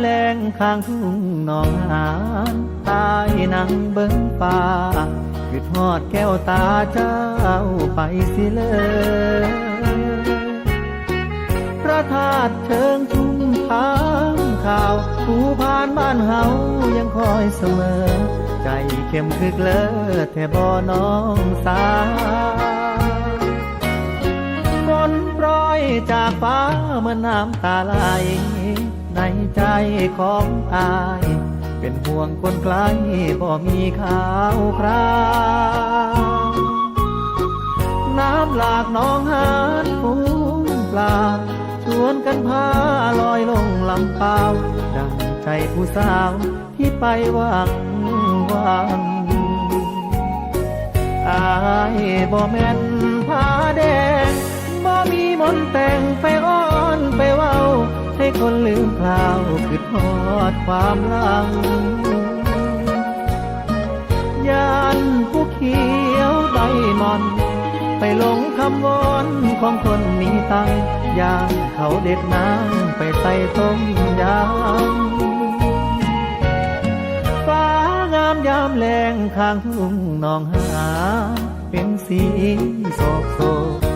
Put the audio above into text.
แรงข้างทุ่งหนองหานตายนังเบิ้งป่าคือทอดแก้วตาเจ้าไปสิเลย ยังคอยเสมอ ใจเข้มคึกเลอแท่บ่น้องสาวฝนโปรยจากฟ้าเมื่อน้ำตาไหลในใจของอาย เป็นห่วงคนไกลบ่มีข่าวคราวน้ำหลากน้องหานฟูงปลาชวนกันพา ลอยลงเปล่า ดังใจผู้สาวที่ไปหวังหวังอายบ่แม่นผ้าแดงบ่มีมนต์แต่งไปอ้อนไปเว้า ให้คนลืมคราวคือทอดความหลัง ไปหลงคำวอนของคนมีตังอย่างเขาเด็ดน้ำไปใส่ต้มยำฟ้างามยามแรงข้างทุ่งนองหา เป็นสีโศกโศก